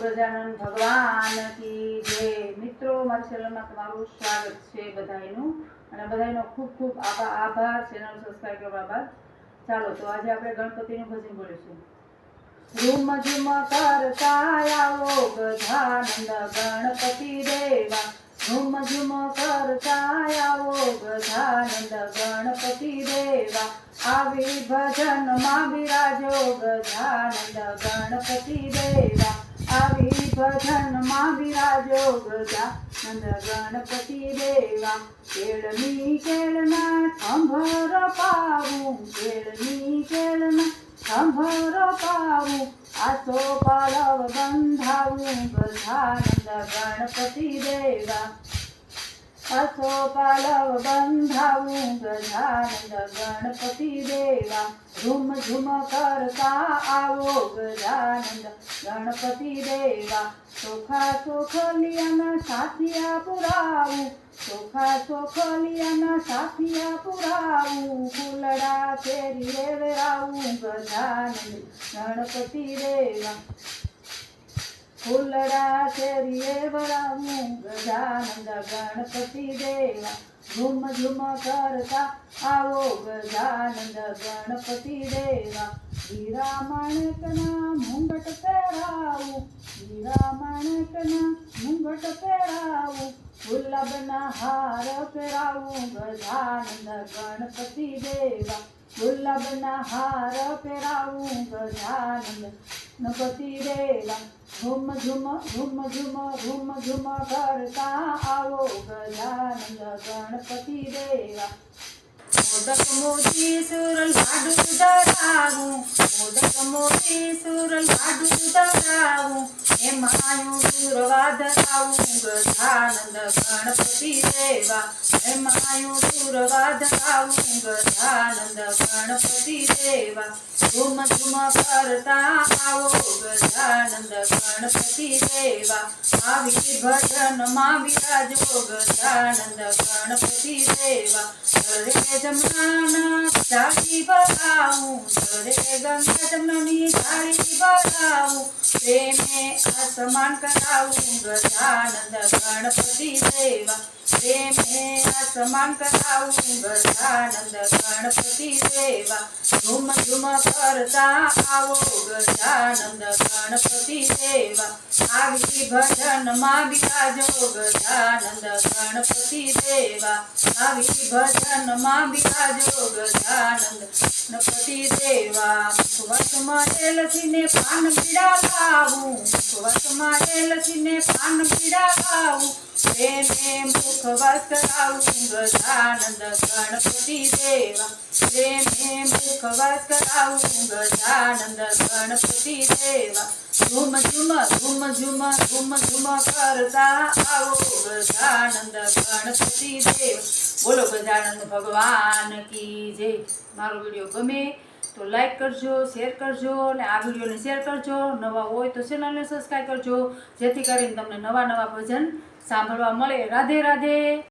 ગજાનન ભગવાન કી જય. મિત્રો, મારી ચેનલમાં તમારું સ્વાગત છે બધાયનું. અને બધાયનો ખૂબ ખૂબ આભા- આભાર, ચેનલ સબસ્ક્રાઈબ કરવા બાદ. ચાલો, તો આજે આપણે ગણપતિનું ભજન બોલીશું. રૂમ ઝુમ કરતા આવો ગજાનંદ ગણપતિ દેવા. રૂમ ઝુમ કરતા આવો ગજાનંદ ગણપતિ દેવા. આવી ભજનમાં બિરાજો, ગજાનંદ ગણપતિ દેવા. આવી ભજનમાં બિરાજો ગજાનંદ ગણપતિ દેવા. કેળની કેળના સંભર પાવું, કેળની કેળના સંભર પાવું. આસો પાલવ બંધાવું ગજાનંદ ગણપતિ દેવા. આસો પાલવ બંધાવું ગજાનંદ ગણપતિ દેવા ઝુમ ઝુમ કરતા આવો ગજાનંદ ગણપતિ દેવા ચોખા ચોખલિયાના સાથિયા પુરાવું ચોખા ચોખલિયાના સાથિયા પુરાવું ફૂલડા ફેરી રેવરાવું ગજાનંદ ગણપતિ દેવા ફૂલડા ફેરીએ વરાવું ગજાનંદ ગણપતિ દેવા. ઝુમ ઝુમ કરતા આવો ગજાનંદ ગણપતિ દેવા. હીરા માણકના મુંગટ પહેરાવું. હીરા માણકના મુંગટ પહેરાવું. ગુલાબના હાર પહેરાવું. ગજાનંદ ગણપતિ દેવા. ગુલાબના હાર પહેરાવું ગજાનંદ ગણપતિ રેલા ઝુમ ઝુમ ઝુમ ઝુમ ઝુમ ઝુમ કરતા આવો ગજાનંદ ગણપતિ દેવા મોદક મોતી સુર લાડુ ધરાવું મોદક મોતી સુર લાડુ ધરાવું એમાયું સુરવા ધરાવું ગજાનંદ ગણપતિ દેવા એમાયું સુરવા ધરાવું ગજાનંદ ગણપતિ દેવા ઝુમ ઝુમ કરતા આવો ગજાનંદ ગણપતિ દેવા. આવી ભજનમાં બિરાજો ગજાનંદ ગણપતિ દેવા. ઘરે જમનાના જાળી ભરાવું ઘરે ગંગા જમનાની જાળી ભરાવું પ્રેમે અસમાન કરાવું, ગજાનંદ ગણપતિ દેવા. પ્રેમે અસમાન કરાવું, ગજાનંદ ગણપતિ દેવા. ઝુમ ઝુમ કરતા આવો, ગજાનંદ ગણપતિ દેવા. આવી ભજનમાં બિરાજો, ગજાનંદ ગણપતિ દેવા. આવી ભજનમાં બિરાજો, ગજાનંદ ગણપતિ દેવા મુખવટમાં લસીને પાન પીડા ખાવું લાવું મુખવટમાં લસીને પાન પીડા ખાવું પ્રેમે મુખવાસ કરાવું ગજાનંદ ગણપતિ દેવા, પ્રેમે મુખવાસ કરાવું ગજાનંદ ગણપતિ દેવા. ઝુમ ઝુમ ઝુમ ઝુમ ઝુમ ઝુમ કરતા આવો ગજાનંદ ગણપતિ દેવ. બોલો ગજાનંદ ભગવાન કી જય. મારો વીડિયો ગમે તો લાઈક કરજો શેર કરજો અને આ વિડીયોને શેર કરજો. નવા હોય તો ચેનલને સબસ્ક્રાઈબ કરજો. જેથી કરીને તમને નવા નવા ભજન સાંભળવા મળે. રાધે રાધે.